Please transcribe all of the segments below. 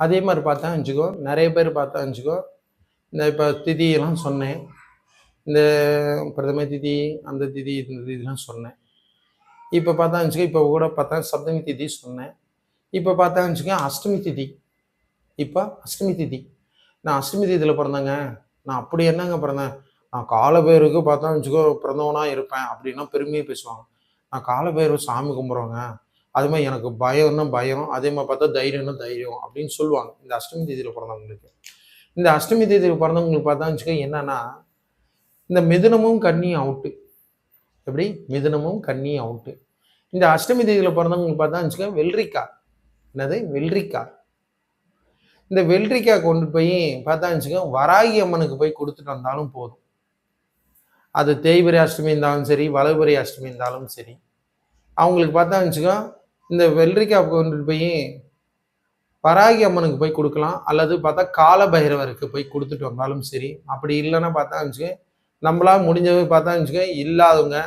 அதே மாதிரி பார்த்தா வச்சுக்கோ. நிறைய பேர் பார்த்தா வச்சுக்கோ. இந்த இப்போ திதியெல்லாம் சொன்னேன். இந்த பிரதம திதி அந்த திதி இந்த திதிலாம் சொன்னேன். இப்போ பார்த்தா வச்சுக்கோ. இப்போ கூட பார்த்தா சப்தமி திதி சொன்னேன். இப்போ பார்த்தா வச்சுக்கோ அஷ்டமி திதி. இப்போ அஷ்டமி திதி. நான் அஷ்டமி திதியில் பிறந்தேங்க. நான் அப்படி என்னங்க பிறந்தேன்? நான் காலபேருக்கு பார்த்தா வச்சுக்கோ பிறந்தவனா இருப்பேன் அப்படின்னா பெருமையாக பேசுவாங்க. நான் காலபேரு சாமி கும்பிட்றவங்க அது மாதிரி எனக்கு பயம்னா பயம் அதே மாதிரி பார்த்தா தைரியம்னா தைரியம் அப்படின்னு சொல்லுவாங்க. இந்த அஷ்டமி தேதியில் பிறந்தவங்களுக்கு. இந்த அஷ்டமி தேதியில் பிறந்தவங்களுக்கு பார்த்தா வச்சுக்கோ என்னன்னா இந்த மிதுனமும் கண்ணியும் அவுட்டு எப்படி? மிதுனமும் கண்ணியும் அவுட்டு இந்த அஷ்டமி தேதியில் பிறந்தவங்களுக்கு பார்த்தா வச்சுக்கோ வெள்ளரிக்காய். என்னது? வெள்ளரிக்காய். இந்த வெள்ளரிக்காய் கொண்டு போய் பார்த்தா வச்சுக்கோ வராகி அம்மனுக்கு போய் கொடுத்துட்டு வந்தாலும் போதும். அது தேய்பிரி அஷ்டமி இருந்தாலும் சரி வளபிரை அஷ்டமி இருந்தாலும் சரி. அவங்களுக்கு பார்த்தா வச்சுக்கோ இந்த வெள்ளரிக்காய் கொண்டுட்டு போய் பராகி அம்மனுக்கு போய் கொடுக்கலாம். அல்லது பார்த்தா கால பைரவருக்கு போய் கொடுத்துட்டு வந்தாலும் சரி. அப்படி இல்லைன்னா பார்த்தா வச்சுக்க நம்மளா முடிஞ்சவங்க பார்த்தா வச்சுக்க இல்லாதவங்க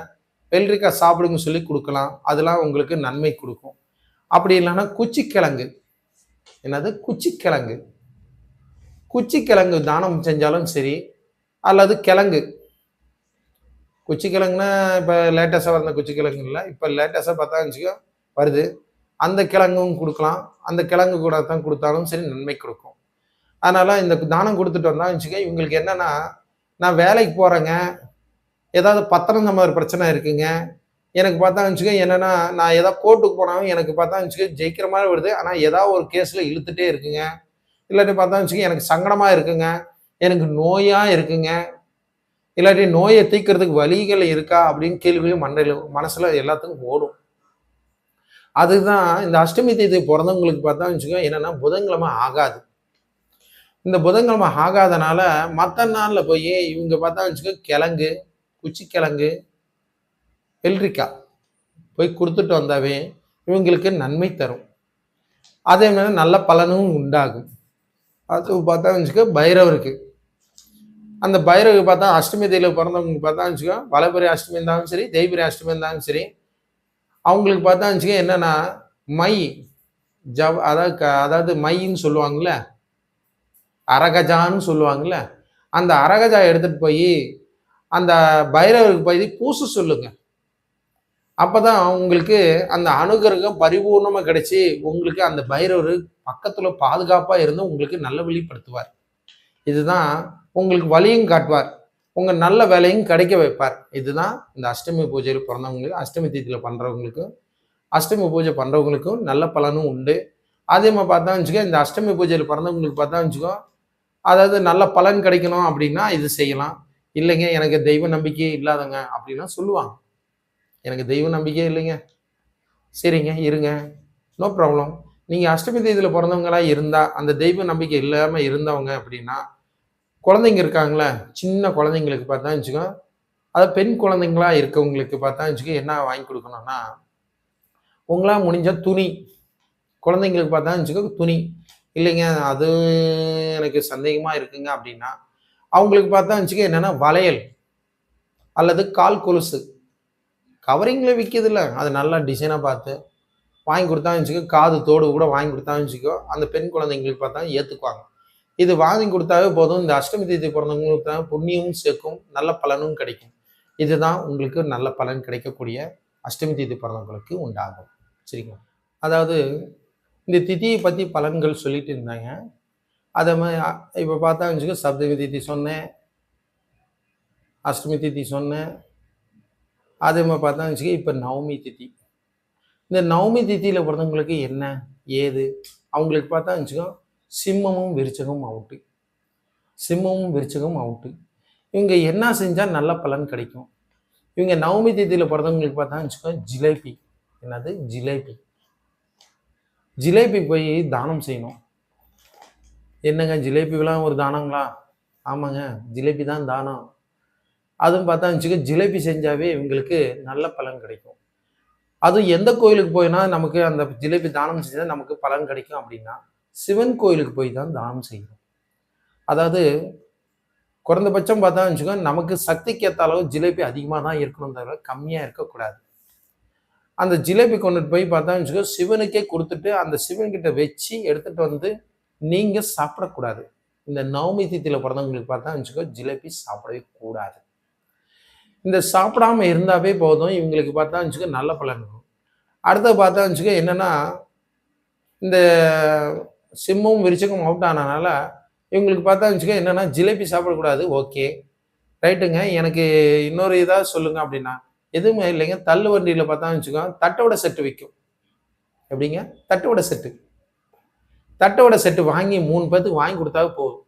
வெள்ளரிக்காய் சாப்பிடுங்க சொல்லி கொடுக்கலாம். அதெல்லாம் உங்களுக்கு நன்மை கொடுக்கும். அப்படி இல்லைன்னா குச்சிக்கிழங்கு. என்னது? குச்சிக்கிழங்கு. குச்சிக்கிழங்கு தானம் செஞ்சாலும் சரி அல்லது கிழங்கு. குச்சிக்கிழங்குனா இப்போ லேட்டஸ்ட்டாக வந்த குச்சிக்கிழங்கு இல்லை. இப்போ லேட்டஸ்ட்டாக பார்த்தா வச்சுக்கோ வருது. அந்த கிழங்கும் கொடுக்கலாம். அந்த கிழங்கு கூட தான் கொடுத்தாலும் சரி நன்மை கொடுக்கும். அதனால் இந்த தானம் கொடுத்துட்டு வந்தால் வச்சுக்க இவங்களுக்கு என்னென்னா நான் வேலைக்கு போகிறேங்க ஏதாவது பத்திரம் சம்பந்த பிரச்சனை இருக்குங்க. எனக்கு பார்த்தா வச்சுக்க என்னென்னா நான் ஏதாவது கோர்ட்டுக்கு போனாலும் எனக்கு பார்த்தா வச்சுக்க ஜெயிக்கிற மாதிரி வருது. ஆனால் ஏதாவது ஒரு கேஸில் இழுத்துட்டே இருக்குங்க. இல்லாட்டி பார்த்தா வச்சுக்க எனக்கு சங்கடமாக இருக்குங்க. எனக்கு நோயாக இருக்குங்க. இல்லாட்டி நோயை தீக்கிறதுக்கு வழிகள் இருக்கா அப்படின்னு கேள்வியும் மண்டையில் மனசில் எல்லாத்துக்கும் ஓடும். அதுதான் இந்த அஷ்டமி தேதி பிறந்தவங்களுக்கு பார்த்தா வச்சுக்கோ என்னன்னா புதன்கிழமை ஆகாது. இந்த புதன்கிழமை ஆகாதனால மற்ற நாளில் போய் இவங்க பார்த்தா வச்சுக்கோ கிழங்கு குச்சிக்கிழங்கு வெள்ளரிக்காய் போய் கொடுத்துட்டு வந்தாவே இவங்களுக்கு நன்மை தரும். அதே மாதிரி நல்ல பலனும் உண்டாகும். அது பார்த்தா வச்சுக்கோ பைரவருக்கு அந்த பைரவருக்கு பார்த்தா அஷ்டமி தேதியில் பிறந்தவங்களுக்கு பார்த்தா வச்சுக்கோ வளபுரி அஷ்டமி இருந்தாலும் சரி தேய்பிரி அஷ்டமி இருந்தாலும் சரி அவங்களுக்கு பார்த்தா வச்சுக்க என்னன்னா மை ஜவ் அதாவது க- அதாவது மைன்னு சொல்லுவாங்கல்ல? அரகஜான்னு சொல்லுவாங்கல்ல? அந்த அரகஜா எடுத்துட்டு போய் அந்த பைரவருக்கு போய் பூச சொல்லுங்க. அப்பதான் உங்களுக்கு அந்த அனுகிரகம் பரிபூர்ணமாக கிடைச்சி உங்களுக்கு அந்த பைரவர் பக்கத்தில் பாதுகாப்பாக இருந்து உங்களுக்கு நல்ல வெளிப்படுத்துவார். இதுதான் உங்களுக்கு வழியும் காட்டுவார். உங்கள் நல்ல வேலையும் கிடைக்க வைப்பார். இதுதான் இந்த அஷ்டமி பூஜையில் பிறந்தவங்களுக்கு அஷ்டமி தீதியில் பண்றவங்களுக்கும் அஷ்டமி பூஜை பண்ணுறவங்களுக்கும் நல்ல பலனும் உண்டு. அதே மாதிரி பார்த்தா வச்சுக்கோ இந்த அஷ்டமி பூஜையில் பிறந்தவங்களுக்கு பார்த்தா வச்சுக்கோ அதாவது நல்ல பலன் கிடைக்கணும் அப்படின்னா இது செய்யலாம். இல்லைங்க எனக்கு தெய்வ நம்பிக்கையே இல்லாதங்க அப்படின்னா சொல்லுவாங்க. எனக்கு தெய்வ நம்பிக்கையே இல்லைங்க. சரிங்க இருங்க. நோ ப்ராப்ளம் நீங்கள் அஷ்டமி தேதியில் பிறந்தவங்களாக இருந்தால் அந்த தெய்வ நம்பிக்கை இல்லாமல் இருந்தவங்க அப்படின்னா குழந்தைங்க இருக்காங்களே சின்ன குழந்தைங்களுக்கு பார்த்தா வச்சுக்கோ அது பெண் குழந்தைங்களா இருக்கவங்களுக்கு பார்த்தா வச்சுக்கோ என்ன வாங்கி கொடுக்கணும்னா உங்களால் முடிஞ்ச துணி குழந்தைங்களுக்கு பார்த்தா வச்சுக்கோ துணி. இல்லைங்க அது எனக்கு சந்தேகமாக இருக்குங்க அப்படின்னா அவங்களுக்கு பார்த்தா வச்சுக்க என்னென்னா வளையல் அல்லது கால் கொலுசு. கவரிங்கில் விற்கிதுல்ல அது நல்லா டிசைனாக பார்த்து வாங்கி கொடுத்தா வச்சுக்கோ காது தோடு கூட வாங்கி கொடுத்தா வச்சுக்கோ அந்த பெண் குழந்தைங்களுக்கு பார்த்தா ஏற்றுக்குவாங்க இது வாங்கி கொடுத்தாவே போதும். இந்த அஷ்டமி தேதி பிறந்தவங்களுக்கு தான் புண்ணியமும் சேர்க்கும் நல்ல பலனும் கிடைக்கும். இதுதான் உங்களுக்கு நல்ல பலன் கிடைக்கக்கூடிய அஷ்டமி தேதி பிறந்தவங்களுக்கு உண்டாகும். சரிங்களா? அதாவது இந்த திதியை பற்றி பலன்கள் சொல்லிட்டு இருந்தாங்க. அதை மாதிரி இப்போ பார்த்தா வச்சுக்கோ சப்தமி திதி சொன்னேன் அஷ்டமி திதி சொன்னேன். அதே மாதிரி பார்த்தா வச்சுக்கோ இப்போ நவமி திதி. இந்த நவமி திதியில் பிறந்தவங்களுக்கு என்ன ஏது? அவங்களுக்கு பார்த்தா வச்சுக்கோ சிம்மமும் விருச்சகமும் அவுட்டு சிம்மமும் விருச்சகமும் அவுட்டு இவங்க என்ன செஞ்சால் நல்ல பலன் கிடைக்கும்? இவங்க நவமி தேதியில் பிறந்தவங்களுக்கு பார்த்தா வச்சுக்கோ ஜிலேபி. என்னது? ஜிலேபி. ஜிலேபி போய் தானம் செய்யணும். என்னங்க ஜிலேபிலாம் ஒரு தானங்களா? ஆமாங்க ஜிலேபி தான் தானம். அதுவும் பார்த்தா வச்சுக்க ஜிலேபி செஞ்சாவே இவங்களுக்கு நல்ல பலன் கிடைக்கும். அதுவும் எந்த கோயிலுக்கு போயினா நமக்கு அந்த ஜிலேபி தானம் செஞ்சால் நமக்கு பலன் கிடைக்கும் அப்படின்னா சிவன் கோயிலுக்கு போய் தான் தானம் செய்யணும் அதாவது குறைந்தபட்சம் பார்த்தா வச்சுக்கோ நமக்கு சக்திக்கு ஏற்ற அளவு ஜிலேபி அதிகமாக தான் இருக்கணும் தவிர கம்மியாக இருக்கக்கூடாது. அந்த ஜிலேபி கொண்டுட்டு போய் பார்த்தா வச்சுக்கோ சிவனுக்கே கொடுத்துட்டு அந்த சிவன்கிட்ட வச்சு எடுத்துட்டு வந்து நீங்கள் சாப்பிடக்கூடாது. இந்த நவமி தித்தியில் பிறந்தவங்களுக்கு பார்த்தா வச்சுக்கோ ஜிலேபி சாப்பிடவே கூடாது. இந்த சாப்பிடாம இருந்தாவே போதும் இவங்களுக்கு பார்த்தா வச்சுக்கோ நல்ல பலன் வரும். அடுத்தது பார்த்தா வச்சுக்கோ என்னென்னா இந்த சிம்மும் விரிச்சக்கும் அவுட் ஆனனால இவங்களுக்கு பார்த்தா வச்சுக்கோ என்னென்னா ஜிலேபி சாப்பிடக்கூடாது. ஓகே. ரைட்டுங்க. எனக்கு இன்னொரு இதாக சொல்லுங்க அப்படின்னா எதுவுமே இல்லைங்க. தள்ளு வண்டியில் பார்த்தா வச்சுக்கோ தட்டோட செட்டு விற்கும் எப்படிங்க? தட்டோட செட்டு தட்டோட செட்டு வாங்கி மூணு பேர்த்துக்கு வாங்கி கொடுத்தாவே போதும்.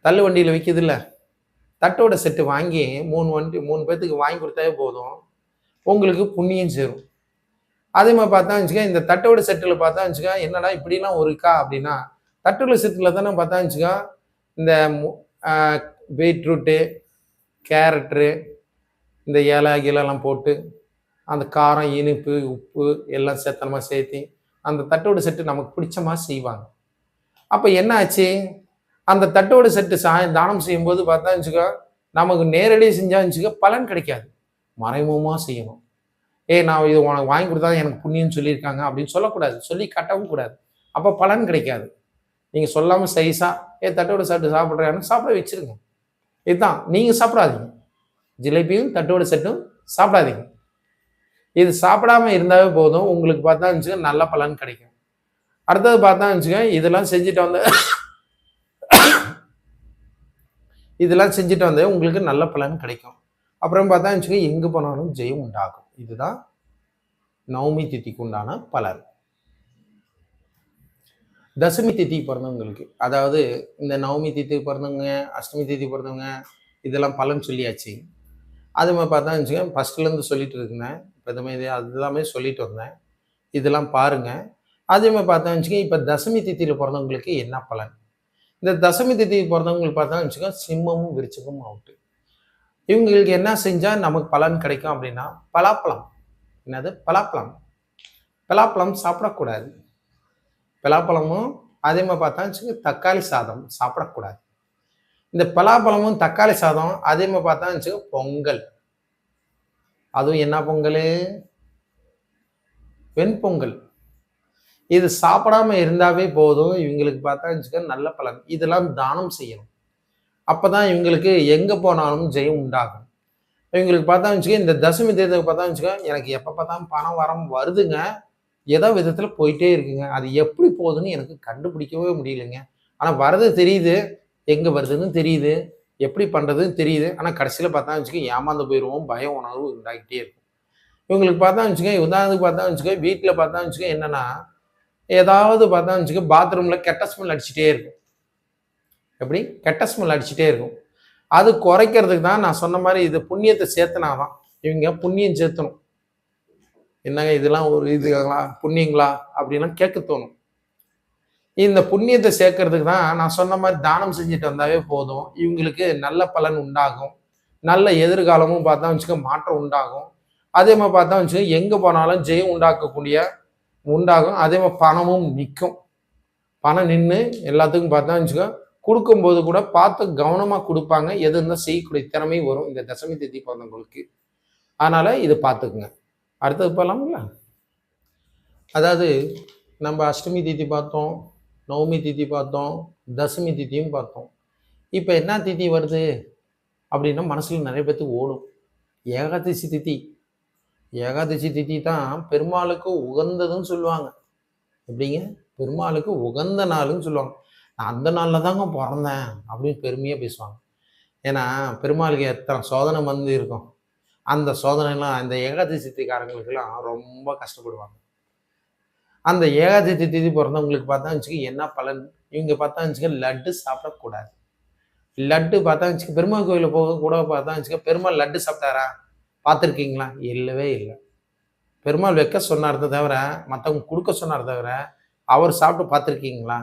தள்ளு வண்டியில் விற்கிது இல்லை தட்டோட செட்டு வாங்கி மூணு வண்டி மூணு பேர்த்துக்கு வாங்கி கொடுத்தாவே போதும். உங்களுக்கு புண்ணியம் சேரும். அதே மாதிரி பார்த்தா வச்சுக்க இந்த தட்டோட செட்டில் பார்த்தா வச்சுக்க என்னடா இப்படிலாம் ஒரு இருக்கா அப்படின்னா தட்டோட செட்டில் தானே பார்த்தா வச்சுக்க இந்த பீட்ரூட்டு கேரட்டு இந்த இலை கிலெல்லாம் போட்டு அந்த காரம் இனிப்பு உப்பு எல்லாம் சேத்தனமாக சேர்த்தி அந்த தட்டோட செட்டு நமக்கு பிடிச்சமாக செய்வாங்க. அப்போ என்ன ஆச்சு? அந்த தட்டோட செட்டு சா தானம் செய்யும்போது பார்த்தா வச்சுக்கோ நமக்கு நேரடியாக செஞ்சா வச்சுக்க பலன் கிடைக்காது. மறைமுகமாக செய்யணும். ஏ நான் இது உனக்கு வாங்கி கொடுத்தா எனக்கு புண்ணியம் சொல்லியிருக்காங்க அப்படின்னு சொல்லக்கூடாது. சொல்லி கட்டவும் கூடாது. அப்போ பலன் கிடைக்காது. நீங்கள் சொல்லாமல் சைஸாக ஏ தட்டோட சாப்பிட்டு சாப்பிட்றேன்னு சாப்பிட வச்சுருங்க. இதுதான். நீங்கள் சாப்பிடாதீங்க. ஜிலேபியும் தட்டோட செட்டும் சாப்பிடாதீங்க. இது சாப்பிடாம இருந்தாவே போதும். உங்களுக்கு பார்த்தா வச்சுக்கோங்க நல்ல பலன் கிடைக்கும். அடுத்தது பார்த்தா வச்சுக்கோங்க இதெல்லாம் செஞ்சுட்டு வந்து இதெல்லாம் செஞ்சுட்டு வந்து உங்களுக்கு நல்ல பலன் கிடைக்கும். அப்புறம் பார்த்தா வச்சுக்கோங்க எங்கே போனாலும் ஜெயம் உண்டாகும். இதுதான் நவமி திதிக்கு உண்டான பலன். தசமி திதி பிறந்தவங்களுக்கு அதாவது இந்த நவமி திதி பிறந்தவங்க அஷ்டமி திதி பிறந்தவங்க இதெல்லாம் பலன் சொல்லியாச்சு. அது மாதிரி பார்த்தா வச்சுக்கோங்க ஃபஸ்ட்லேருந்து சொல்லிட்டு இருந்தேன். இப்போ இதுமே இது அது எல்லாமே சொல்லிட்டு வந்தேன். இதெல்லாம் பாருங்கள் அதே மாதிரி பார்த்தா வச்சுக்கோங்க இப்போ தசமி திதியில் பிறந்தவங்களுக்கு என்ன பலன்? இந்த தசமி திதி பிறந்தவங்களுக்கு பார்த்தா வச்சுக்கோங்க சிம்மமும் விருச்சகமும் அவுட்டு இவங்களுக்கு என்ன செஞ்சால் நமக்கு பலன் கிடைக்கும் அப்படின்னா பலாப்பழம். என்னது? பலாப்பழம். பலாப்பழம் சாப்பிடக்கூடாது. பலாப்பழமும் அதே மாதிரி பார்த்தா வச்சுக்கோங்க தக்காளி சாதம் சாப்பிடக்கூடாது. இந்த பலாப்பழமும் தக்காளி சாதம் அதே மாதிரி பார்த்தா வச்சுக்கோ பொங்கல். அதுவும் என்ன பொங்கல்? வெண்பொங்கல். இது சாப்பிடாம இருந்தாவே போதும். இவங்களுக்கு பார்த்தா வச்சுக்க நல்ல பலன். இதெல்லாம் தானம் செய்யணும். அப்போ தான் இவங்களுக்கு எங்கே போனாலும் ஜெயம் உண்டாகும். இவங்களுக்கு பார்த்தா வச்சுக்க இந்த தசமி தேர்தலுக்கு பார்த்தா வச்சுக்க எனக்கு எப்போ பார்த்தாலும் பணம் வரம் வருதுங்க. ஏதோ விதத்தில் போயிட்டே இருக்குங்க. அது எப்படி போகுதுன்னு எனக்கு கண்டுபிடிக்கவே முடியலைங்க. ஆனால் வரது தெரியுது. எங்கே வருதுன்னு தெரியுது. எப்படி பண்ணுறதுன்னு தெரியுது. ஆனால் கடைசியில் பார்த்தா வச்சுக்க ஏமாந்து போயிடுவோம் பயம் உணர்வு உண்டாகிட்டே இருக்கும். இவங்களுக்கு பார்த்தா வச்சுக்க உதாரணத்துக்கு பார்த்தா வச்சுக்க வீட்டில் பார்த்தா வச்சுக்க என்னென்னா ஏதாவது பார்த்தா வச்சுக்க பாத்ரூமில் கெட்ட ஸ்மெல் அடிச்சுட்டே இருக்கும். எப்படி? கெட்ட ஸ்மெல் அடிச்சுட்டே இருக்கும். அது குறைக்கிறதுக்கு தான் நான் சொன்ன மாதிரி இது புண்ணியத்தை சேர்த்துனாதான் இவங்க புண்ணியம் சேர்த்தணும். என்னங்க இதெல்லாம் ஒரு இதுங்களா? புண்ணியங்களா? அப்படின்லாம் கேட்க தோணும். இந்த புண்ணியத்தை சேர்க்கறதுக்கு தான் நான் சொன்ன மாதிரி தானம் செஞ்சுட்டு வந்தாவே போதும். இவங்களுக்கு நல்ல பலன் உண்டாகும். நல்ல எதிர்காலமும் பார்த்தா வச்சுக்க மாற்றம் உண்டாகும். அதே மாதிரி பார்த்தா வச்சுக்க எங்கே போனாலும் ஜெயம் உண்டாக்கக்கூடிய உண்டாகும். அதே மாதிரி பணமும் நிற்கும் பணம் நின்று எல்லாத்துக்கும் பார்த்தா வச்சுக்க கொடுக்கும்போது கூட பார்த்து கவனமாக கொடுப்பாங்க. எது இருந்தால் செய்யக்கூடிய திறமை வரும். இந்த தசமி திதி பிறந்தவங்களுக்கு. அதனால் இது பார்த்துக்குங்க. அடுத்தது போகலாங்களா அதாவது நம்ம அஷ்டமி திதி பார்த்தோம் நவமி திதி பார்த்தோம் தசமி திதியும் பார்த்தோம். இப்போ என்ன திதி வருது? அப்படின்னா மனசில் நிறைய பேர்த்துக்கு ஓடும். ஏகாதசி திதி. ஏகாதசி திதி தான் பெருமாளுக்கு உகந்ததுன்னு சொல்லுவாங்க. எப்படிங்க? பெருமாளுக்கு உகந்த நாள்னு சொல்லுவாங்க. நான் அந்த நாளில் தாங்க பிறந்தேன் அப்படின்னு பெருமையாக பேசுவாங்க. ஏன்னா பெருமாளுக்கு எத்தனை சோதனை வந்து இருக்கும். அந்த சோதனைலாம் அந்த ஏகாதசி திதிக்காரங்களுக்கெல்லாம் ரொம்ப கஷ்டப்படுவாங்க. அந்த ஏகாதசி திதி பிறந்தவங்களுக்கு பார்த்தா வச்சுக்க என்ன பலன்? இவங்க பார்த்தா வச்சுக்க லட்டு சாப்பிடக்கூடாது. லட்டு பார்த்தா வச்சுக்க பெருமாள் கோயிலில் போக கூட பார்த்தா வச்சுக்க பெருமாள் லட்டு சாப்பிட்டாரா? பார்த்துருக்கீங்களா? இல்லவே இல்லை. பெருமாள் வைக்க சொன்னார் தவிர மற்றவங்க கொடுக்க சொன்னார் தவிர அவர் சாப்பிட்டு பார்த்துருக்கீங்களா?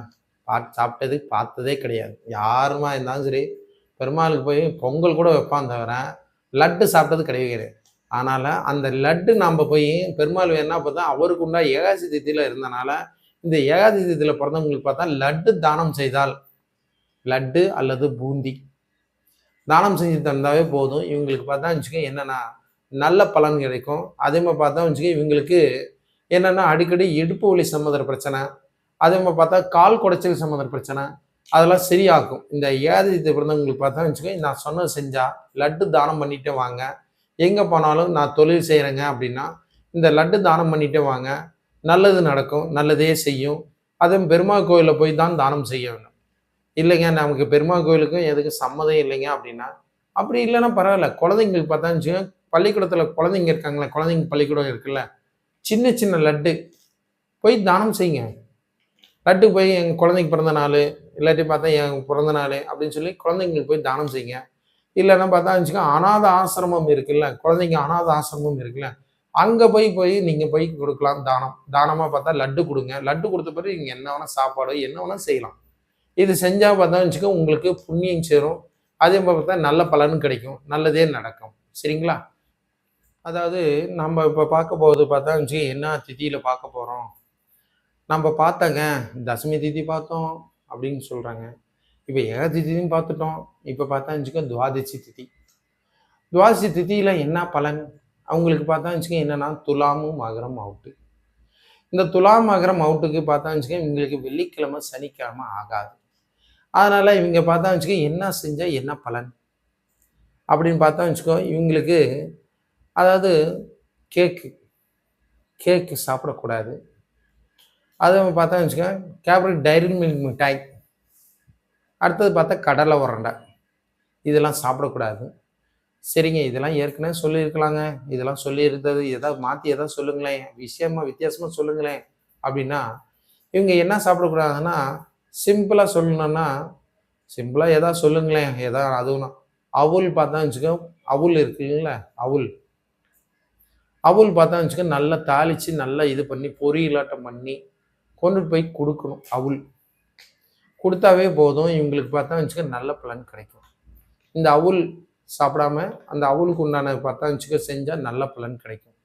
பார்த்து சாப்பிட்டது பார்த்ததே கிடையாது. யாருமா இருந்தாலும் சரி பெருமாளுக்கு போய் பொங்கல் கூட வைப்பான் தவிர லட்டு சாப்பிட்டது கிடையவே கிடையாது. அதனால் அந்த லட்டு நாம் போய் பெருமாள் என்ன பார்த்தா அவருக்கு உண்டா ஏகாசி திதியில் இருந்தனால இந்த ஏகாசி திதியில் பிறந்தவங்களுக்கு பார்த்தா லட்டு தானம் செய்தால் லட்டு அல்லது பூந்தி தானம் செஞ்சு தந்தாவே போதும். இவங்களுக்கு பார்த்தா வச்சுக்க என்னென்னா நல்ல பலன் கிடைக்கும். அதே மாதிரி பார்த்தா வச்சுக்க இவங்களுக்கு என்னென்னா அடிக்கடி இடுப்பு வலி சம்மந்தர பிரச்சனை அதே மாதிரி பார்த்தா கால் குடைச்சல் சம்மந்த பிரச்சனை. அதெல்லாம் சரியாக்கும் இந்த ஏகாதசி பிறந்தவங்களுக்கு பார்த்தா வச்சுக்கோங்க நான் சொன்னது செஞ்சா லட்டு தானம் பண்ணிட்டே வாங்க. எங்கே போனாலும் நான் தொழில் செய்கிறேங்க அப்படின்னா இந்த லட்டு தானம் பண்ணிட்டே வாங்க. நல்லது நடக்கும் நல்லதே செய்யும். அதுவும் பெருமாள் கோயிலில் போய் தான் தானம் செய்ய வேணும் இல்லைங்க நமக்கு பெருமாள் கோயிலுக்கும் எதுக்கும் சம்மதம் இல்லைங்க அப்படின்னா அப்படி இல்லைன்னா பரவாயில்ல. குழந்தைங்களுக்கு பார்த்தா வச்சுக்கோங்க பள்ளிக்கூடத்தில் குழந்தைங்க இருக்காங்களே குழந்தைங்க பள்ளிக்கூடம் இருக்குல்ல சின்ன சின்ன லட்டு போய் தானம் செய்யுங்க. லட்டு போய் எங்கள் குழந்தைக்கு பிறந்த நாள் இல்லாட்டி பார்த்தா என் பிறந்த நாள் அப்படின்னு சொல்லி குழந்தைங்களுக்கு போய் தானம் செய்யுங்க. இல்லைன்னா பார்த்தா வச்சுக்கோங்க அனாத ஆசிரமம் இருக்குல்ல குழந்தைங்க அனாத ஆசிரமம் இருக்குல்ல அங்கே போய் போய் நீங்கள் போய் கொடுக்கலாம் தானம். தானமாக பார்த்தா லட்டு கொடுங்க. லட்டு கொடுத்த பிறகு நீங்கள் என்ன வேணால் சாப்பாடு என்ன வேணால் செய்யலாம். இது செஞ்சால் பார்த்தா வச்சுக்கோ உங்களுக்கு புண்ணியம் சேரும். அதே மாதிரி பார்த்தா நல்ல பலன் கிடைக்கும். நல்லதே நடக்கும். சரிங்களா? அதாவது நம்ம இப்போ பார்க்க போகிறது பார்த்தா வச்சுக்கோ என்ன திதியில் பார்க்க போகிறோம் நம்ம பார்த்தங்க தசமி திதி பார்த்தோம் அப்படின்னு சொல்கிறாங்க இப்போ ஏகாதி திதியும் பார்த்துட்டோம். இப்போ பார்த்தா வச்சுக்கோ துவாதசி திதி. துவாதசி திதியில் என்ன பலன்? அவங்களுக்கு பார்த்தா வச்சுக்கோ என்னென்னா துலாமும் மகரம் அவுட்டு இந்த துலாம் மகரம் அவுட்டுக்கு பார்த்தா வச்சுக்கோ இவங்களுக்கு வெள்ளிக்கிழமை சனிக்கிழமை ஆகாது. அதனால் இவங்க பார்த்தா வச்சுக்கோ என்ன செஞ்சால் என்ன பலன்? அப்படின்னு பார்த்தா வச்சுக்கோ இவங்களுக்கு அதாவது கேக்கு கேக்கு சாப்பிடக்கூடாது. அது பார்த்தா வச்சுக்கோங்க. கேப்ரிக் டைரி மில்க் மிட்டாய். அடுத்தது பார்த்தா கடலை உரண்டை. இதெல்லாம் சாப்பிடக்கூடாது. சரிங்க இதெல்லாம் ஏற்கனவே சொல்லியிருக்கலாங்க. இதெல்லாம் சொல்லியிருந்தது. எதாவது மாற்றி எதாவது சொல்லுங்களேன். விஷயமா வித்தியாசமாக சொல்லுங்களேன். அப்படின்னா இவங்க என்ன சாப்பிடக்கூடாதுன்னா சிம்பிளாக சொல்லணும்னா சிம்பிளாக எதாவது சொல்லுங்களேன். எதா அதுவும் அவுல் பார்த்தா வச்சுக்கோ அவுல் இருக்குங்களா? அவுல். அவுல் பார்த்தா வச்சுக்கோ நல்லா தாளித்து நல்லா இது பண்ணி பொரியலாட்டம் பண்ணி கொண்டுட்டு போய் கொடுக்கணும். அவுல் கொடுத்தாவே போதும். இவங்களுக்கு பார்த்தா வச்சுக்க நல்ல பலன் கிடைக்கும். இந்த அவுல் சாப்பிடாம அந்த அவுலுக்கு உண்டான பார்த்தா வச்சுக்க செஞ்சால் நல்ல பலன் கிடைக்கும்.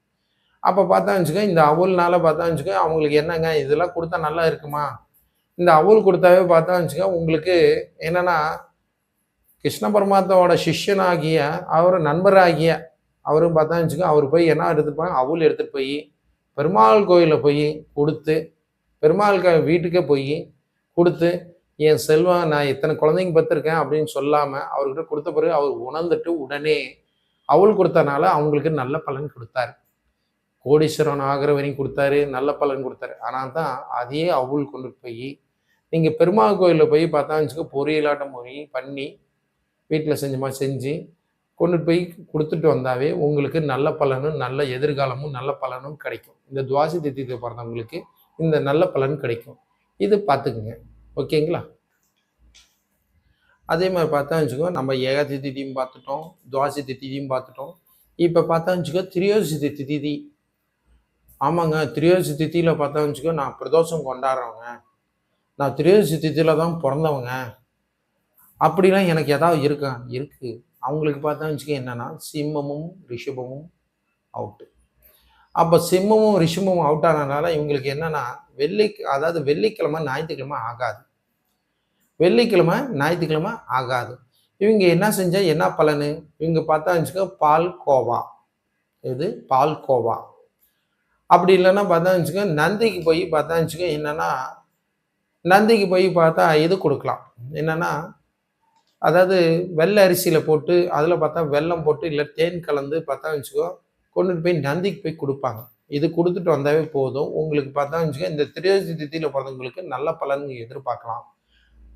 அப்போ பார்த்தா வச்சுக்க இந்த அவுல்னால பார்த்தா வச்சுக்க அவங்களுக்கு என்னங்க இதெல்லாம் கொடுத்தா நல்லா இருக்குமா? இந்த அவுல் கொடுத்தாவே பார்த்தா வச்சுக்க உங்களுக்கு என்னென்னா கிருஷ்ண பரமாத்மாவோட சிஷ்யனாகிய அவர் நண்பராகிய அவரும் பார்த்தா வச்சுக்க அவர் போய் என்ன எடுத்துப்பாங்க? அவுள் எடுத்துகிட்டு போய் பெருமாள் கோயிலில் போய் கொடுத்து பெருமாள் வீட்டுக்கே போய் கொடுத்து என் செல்வம் நான் இத்தனை குழந்தைங்க பார்த்துருக்கேன் அப்படின்னு சொல்லாமல் அவர்கிட்ட கொடுத்த பிறகு அவர் உணர்ந்துட்டு உடனே அவள் கொடுத்தனால அவங்களுக்கு நல்ல பலன் கொடுத்தாரு. கோடீஸ்வரன் ஆகிற வரையும் கொடுத்தாரு நல்ல பலன் கொடுத்தாரு. ஆனால் தான் அதையே அவள் கொண்டு போய் நீங்கள் பெருமாள் கோயிலில் போய் பார்த்தா வச்சுக்க பொரியலாட்டம் போய் பண்ணி வீட்டில் செஞ்சமா செஞ்சு கொண்டு போய் கொடுத்துட்டு வந்தாவே உங்களுக்கு நல்ல பலனும் நல்ல எதிர்காலமும் நல்ல பலனும் கிடைக்கும். இந்த துவாசி தித்தியத்தை பிறந்தவங்களுக்கு இந்த நல்ல பலன் கிடைக்கும். இது பார்த்துக்குங்க. ஓகேங்களா? அதே மாதிரி பார்த்தா வச்சுக்கோ நம்ம ஏகாதி திதியும் பார்த்துட்டோம் துவாசி திதியும் பார்த்துட்டோம். இப்போ பார்த்தா வச்சுக்கோ திரியோசி திதி திதி ஆமாங்க திரியோசி திதியில் பார்த்தா வச்சுக்கோ நான் பிரதோஷம் கொண்டாடுறவங்க. நான் திரியோசி திதியில் தான் பிறந்தவங்க. அப்படிலாம் எனக்கு எதாவது இருக்கா? இருக்குது அவங்களுக்கு பார்த்தா வச்சுக்கோ என்னென்னா சிம்மமும் ரிஷபமும் அவுட்டு அப்போ சிம்மமும் ரிஷிமும் அவுட் ஆனதுனால இவங்களுக்கு என்னென்னா வெள்ளி அதாவது வெள்ளிக்கிழமை ஞாயிற்றுக்கிழமை ஆகாது. வெள்ளிக்கிழமை ஞாயிற்றுக்கிழமை ஆகாது. இவங்க என்ன செஞ்சால் என்ன பலனு? இவங்க பார்த்தா வச்சுக்கோ பால் கோவா. இது பால் கோவா. அப்படி இல்லைன்னா பார்த்தா வச்சுக்கோ நந்திக்கு போய் பார்த்தா வச்சுக்கோ என்னென்னா நந்திக்கு போய் பார்த்தா இது கொடுக்கலாம். என்னென்னா அதாவது வெள்ளை அரிசியில் போட்டு அதில் பார்த்தா வெல்லம் போட்டு இல்லை தேன் கலந்து பார்த்தா வச்சுக்கோ கொண்டுட்டு போய் நந்திக்கு போய் கொடுப்பாங்க. இது கொடுத்துட்டு வந்தாவே போதும். உங்களுக்கு பார்த்தா வச்சுக்க இந்த திரையோசி தித்தியில் பிறந்தவங்களுக்கு நல்ல பலன் எதிர்பார்க்கலாம்.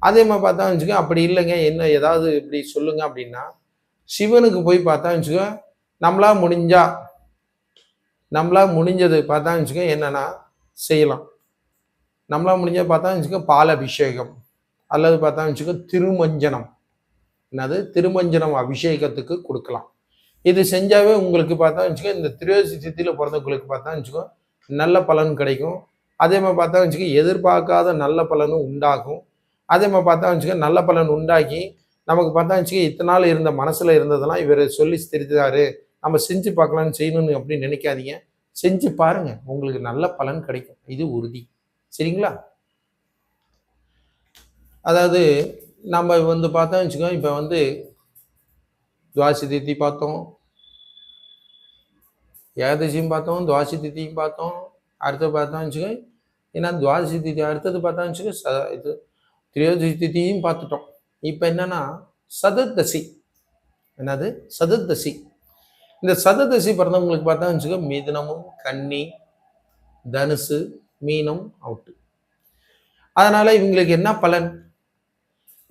அதே மாதிரி பார்த்தா வச்சுக்க அப்படி இல்லைங்க. என்ன ஏதாவது இப்படி சொல்லுங்க அப்படின்னா சிவனுக்கு போய் பார்த்தா வச்சுக்க நம்மளா முடிஞ்சா நம்மளா முடிஞ்சது பார்த்தா வச்சுக்க என்னன்னா செய்யலாம். நம்மளா முடிஞ்ச பார்த்தா வச்சுக்க பால் அபிஷேகம் அல்லது பார்த்தா வச்சுக்க திருமஞ்சனம். என்னது? திருமஞ்சனம் அபிஷேகத்துக்கு கொடுக்கலாம். இது செஞ்சாவே உங்களுக்கு பார்த்தா வச்சுக்கோ இந்த திரியோசி சித்தியில் பிறந்தவங்களுக்கு பார்த்தா வச்சுக்கோ நல்ல பலன் கிடைக்கும். அதே மாதிரி பார்த்தா வச்சுக்கோ எதிர்பார்க்காத நல்ல பலனும் உண்டாகும். அதே மாதிரி பார்த்தா வச்சுக்கோ நல்ல பலன் உண்டாக்கி நமக்கு பார்த்தா வச்சுக்கோ இத்தனை நாள் இருந்த மனசில் இருந்ததெல்லாம் இவர் சொல்லி தெரிஞ்சாரு நம்ம செஞ்சு பார்க்கலான்னு செய்யணும்னு அப்படின்னு நினைக்காதீங்க. செஞ்சு பாருங்கள் உங்களுக்கு நல்ல பலன் கிடைக்கும். இது உறுதி. சரிங்களா? அதாவது நம்ம வந்து பார்த்தா வச்சுக்கோ இப்போ வந்து துவாசி தித்தி பார்த்தோம். ஏகாதசியும் பார்த்தோம் துவாசி தித்தியும் பார்த்தோம். அடுத்து பார்த்தோம் வச்சுக்க ஏன்னா துவாதசி திதி அடுத்தது பார்த்தா வச்சுக்க ச இது திரியோதசி திதியும் பார்த்துட்டோம். இப்போ என்னன்னா சதுர்தசி. என்னது? சதுர்தசி. இந்த சதுர்தசி பிறந்தவங்களுக்கு பார்த்தா வச்சுக்க மிதுனமும் கன்னி தனுசு மீனம் அவுட்டு. அதனால இவங்களுக்கு என்ன பலன்?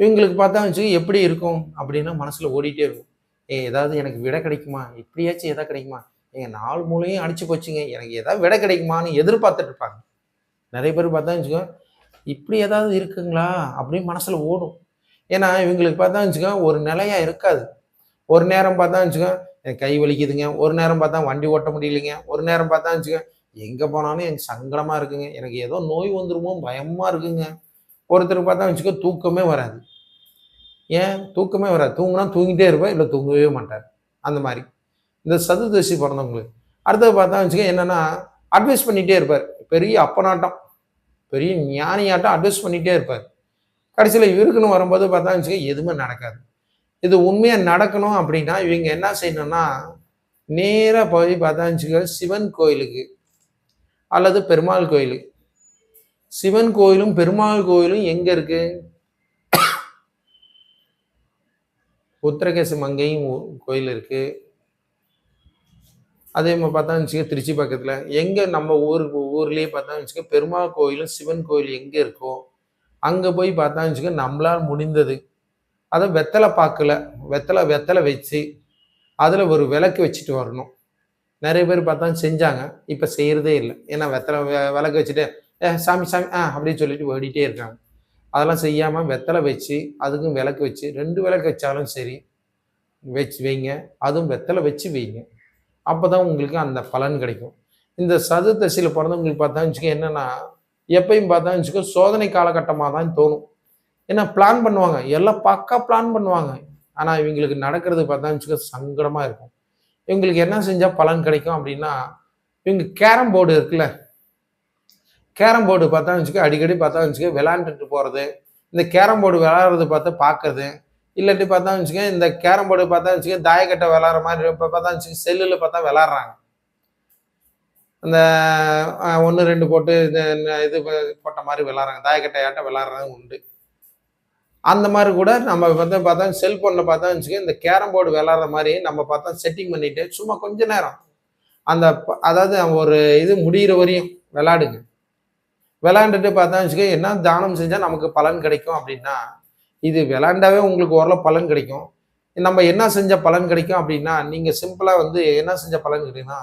இவங்களுக்கு பார்த்தா வச்சுக்க எப்படி இருக்கும்? அப்படின்னா மனசுல ஓடிட்டே இருக்கும். ஏ ஏதாவது எனக்கு விடை கிடைக்குமா? இப்படியாச்சும் எதாவது கிடைக்குமா? ஏங்க நாலு மூலையும் அடிச்சு போச்சுங்க. எனக்கு ஏதாவது விடை கிடைக்குமான்னு எதிர்பார்த்துட்டு இருப்பாங்க. நிறைய பேர் பார்த்தா வச்சுக்கோ இப்படி ஏதாவது இருக்குங்களா? அப்படின்னு மனசில் ஓடும். ஏன்னா இவங்களுக்கு பார்த்தா வச்சுக்கோ ஒரு நிலையாக இருக்காது. ஒரு நேரம் பார்த்தா வச்சுக்கோ எனக்கு கை வலிக்குதுங்க. ஒரு நேரம் பார்த்தா வண்டி ஓட்ட முடியலைங்க. ஒரு நேரம் பார்த்தா வச்சுக்கோ எங்கே போனாலும் எனக்கு சங்கடமாக இருக்குங்க. எனக்கு ஏதோ நோய் வந்துருமோ பயமாக இருக்குங்க. ஒருத்தருக்கு பார்த்தா வச்சுக்கோ தூக்கமே வராது. ஏன்? தூக்கமே வராது. தூங்கினா தூங்கிட்டே இருப்பேன் இல்லை தூங்கவே மாட்டார் அந்த மாதிரி. இந்த சதுர்தசி பிறந்தவங்களுக்கு. அடுத்தது பார்த்தா வச்சுக்க என்னென்னா அட்வைஸ் பண்ணிகிட்டே இருப்பார். பெரிய அப்பனாட்டம். பெரிய ஞானியாட்டம் அட்வைஸ் பண்ணிகிட்டே இருப்பார். கடைசியில் இவருக்குன்னு வரும்போது பார்த்தா வச்சுக்கோ எதுவுமே நடக்காது. இது உண்மையாக நடக்கணும் அப்படின்னா இவங்க என்ன செய்யணும்னா நேராக போய் பார்த்தா வச்சுக்க சிவன் கோயிலுக்கு அல்லது பெருமாள் கோயிலுக்கு. சிவன் கோயிலும் பெருமாள் கோயிலும் எங்கே இருக்குது உத்தரகேச மங்கையும் கோயில் இருக்குது அதே மாதிரி பார்த்தா வச்சுக்க திருச்சி பக்கத்தில். எங்கே நம்ம ஊர் ஊர்லேயே பார்த்தா வச்சுக்க பெருமாள் கோயிலும் சிவன் கோயில் எங்கே இருக்கோ அங்கே போய் பார்த்தா வச்சுக்க நம்மளால் முடிந்தது. அதை வெத்தலை பார்க்கல வெத்தலை வெத்தலை வச்சு அதில் ஒரு விளக்கு வச்சுட்டு வரணும். நிறைய பேர் பார்த்தா செஞ்சாங்க. இப்போ செய்கிறதே இல்லை. ஏன்னா வெத்தலை விளக்கு வச்சுட்டு ஏ சாமி சாமி ஆ அப்படின்னு சொல்லிட்டு ஓடிட்டே இருக்காங்க. அதெல்லாம் செய்யாமல் வெத்தலை வச்சு அதுக்கும் விளக்கு வச்சு ரெண்டு விளக்கு வச்சாலும் சரி வச்சு வைங்க. அதுவும் வெத்தலை வச்சு வைங்க. அப்போ தான் உங்களுக்கு அந்த பலன் கிடைக்கும். இந்த சதுர்தசியில் பிறந்தவங்களுக்கு பார்த்தா வச்சுக்க என்னென்னா எப்பயும் பார்த்தா வச்சுக்கோ சோதனை காலகட்டமாக தான் தோணும். ஏன்னா பிளான் பண்ணுவாங்க. எல்லாம் பக்கா பிளான் பண்ணுவாங்க. ஆனால் இவங்களுக்கு நடக்கிறது பார்த்தா வச்சுக்கோ சங்கடமாக இருக்கும். இவங்களுக்கு என்ன செஞ்சால் பலன் கிடைக்கும் அப்படின்னா இவங்க கேரம் போர்டு இருக்குல்ல கேரம் போர்டு பார்த்தா வச்சுக்க அடிக்கடி பார்த்தா வச்சுக்க விளாண்டுட்டு போகிறது இந்த கேரம் போர்டு விளாட்றது பார்த்தா பார்க்கறது. இல்லாட்டி பார்த்தா வச்சுக்க இந்த கேரம் போர்டு பார்த்தா வச்சுக்க தாயக்கட்டை விளாட்ற மாதிரி இப்போ பார்த்தா வச்சுக்க செல்லில் பார்த்தா விளாட்றாங்க அந்த ஒன்று ரெண்டு போட்டு இது இது போட்ட மாதிரி விளாட்றாங்க தாயக்கட்டையாட்டம் விளாட்றது உண்டு. அந்த மாதிரி கூட நம்ம வந்து பார்த்தா செல்ஃபோனில் பார்த்தா வச்சுக்க இந்த கேரம் போர்டு விளாட்ற மாதிரி நம்ம பார்த்தா செட்டிங் பண்ணிவிட்டு சும்மா கொஞ்ச நேரம். அந்த அதாவது ஒரு இது முடிகிற வரையும் விளாடுங்க விளாண்டுட்டு பார்த்தா வச்சுக்க என்ன தானம் செஞ்சால் நமக்கு பலன் கிடைக்கும் அப்படின்னா இது விளாண்டாவே உங்களுக்கு ஓரளவு பலன் கிடைக்கும். நம்ம என்ன செஞ்ச பலன் கிடைக்கும் அப்படின்னா நீங்கள் சிம்பிளாக வந்து என்ன செஞ்ச பலன் கிடைக்குன்னா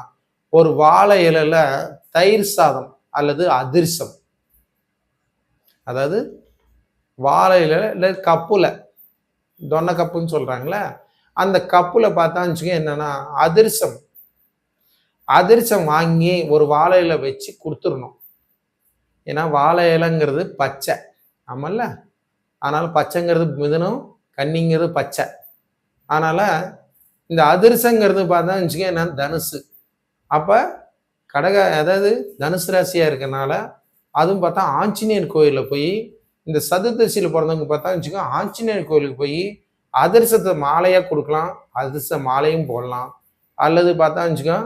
ஒரு வாழை இலையில தயிர் சாதம் அல்லது அதிர்சம். அதாவது வாழை இலையில இல்லை கப்பில் தொன்னை கப்புன்னு சொல்கிறாங்களே அந்த கப்பில் பார்த்தா வச்சுக்க என்னென்னா அதிர்சம். அதிர்சம் வாங்கி ஒரு வாழையில வச்சு கொடுத்துடணும். ஏன்னா வாழை இலைங்கிறது பச்சை. ஆமல்ல? அதனால் பச்சைங்கிறது மிதனும் கன்னிங்கிறது பச்சை. அதனால் இந்த அதிர்சங்கிறது பார்த்தா வச்சுக்க என்ன தனுசு. அப்போ கடக அதாவது தனுசு ராசியாக இருக்கனால அதுவும் பார்த்தா ஆஞ்சநேயர் கோயிலில் போய் இந்த சதுர்தசியில் பிறந்தவங்க பார்த்தா வச்சுக்கோ ஆஞ்சநேயர் கோயிலுக்கு போய் அதிர்சத்தை மாலையாக கொடுக்கலாம் அதிர்ச மாலையும் போடலாம். அல்லது பார்த்தா வச்சுக்கோ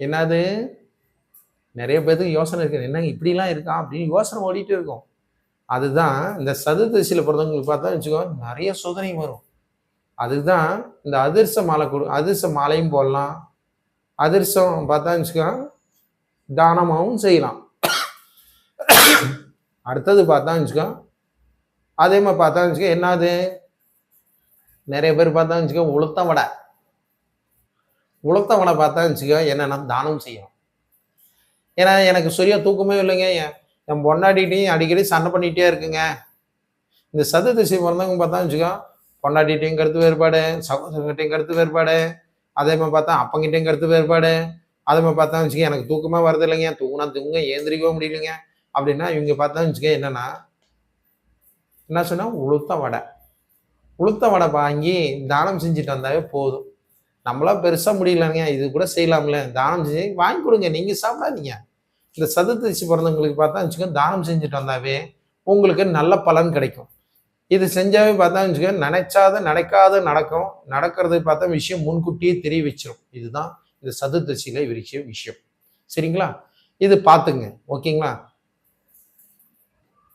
என்னது? நிறைய பேருக்கு யோசனை இருக்குது என்ன இப்படிலாம் இருக்கா? அப்படின்னு யோசனை ஓடிட்டு இருக்கும். அதுதான் இந்த சதுர்தசியில் பிறந்தவங்களுக்கு பார்த்தா வச்சுக்கோ நிறைய சோதனை வரும். அதுதான் இந்த அதிர்ச மாலை கொடு அதிர்ச மாலையும் போடலாம். அதிர்சம் பார்த்தா வச்சுக்கோ தானமாகவும் செய்யலாம். அடுத்தது பார்த்தா வச்சுக்கோ அதே மாதிரி பார்த்தா வச்சுக்கோ என்னது? நிறைய பேர் பார்த்தா வச்சுக்கோ உளுத்த வடை. உளுத்த வடை பார்த்தா வச்சுக்கோ என்னென்னா தானம் செய்யணும். ஏன்னா எனக்கு சரியாக தூக்கமே இல்லைங்க. என் பொண்டாட்டிகிட்டையும் அடிக்கடி சண்டை பண்ணிகிட்டே இருக்குங்க. இந்த சதுர்தசி பிறந்தவங்க பார்த்தா வச்சுக்கோ பொண்டாட்டிகிட்டையும் கருத்து வேறுபாடு சகோதரங்கிட்டையும் கருத்து வேறுபாடு அதே மாதிரி பார்த்தா அப்பங்கிட்டையும் கருத்து வேறுபாடு அதே மாதிரி பார்த்தா வச்சுக்கோ எனக்கு தூக்கமே வரது இல்லைங்க. தூங்கினா தூங்க ஏந்திரிக்கவும் முடியலைங்க. அப்படின்னா இவங்க பார்த்தா வச்சுக்கோ என்னென்னா என்ன சொன்னால் உளுத்த வடை. உளுத்த வடை வாங்கி தானம் செஞ்சுட்டு வந்தாவே போதும். நம்மளா பெருசாக முடியலங்க. இது கூட செய்யலாம்ல. தானம் செஞ்சு வாங்கி கொடுங்க. நீங்கள் சாப்பிடாதீங்க. இந்த சதுர்த்திச்சு பிறந்தவங்களுக்கு பார்த்தா வச்சுக்கோங்க தானம் செஞ்சுட்டு வந்தாவே உங்களுக்கு நல்ல பலன் கிடைக்கும். இது செஞ்சாவே பார்த்தா வச்சுக்கோங்க நினைச்சாத நடக்காத நடக்கும். நடக்கிறது பார்த்தா விஷயம் முன்கூட்டியே தெரிய வச்சிடும் இதுதான் இந்த சதுர்தசியில் விரிச்ச விஷயம். சரிங்களா? இது பார்த்துங்க. ஓகேங்களா?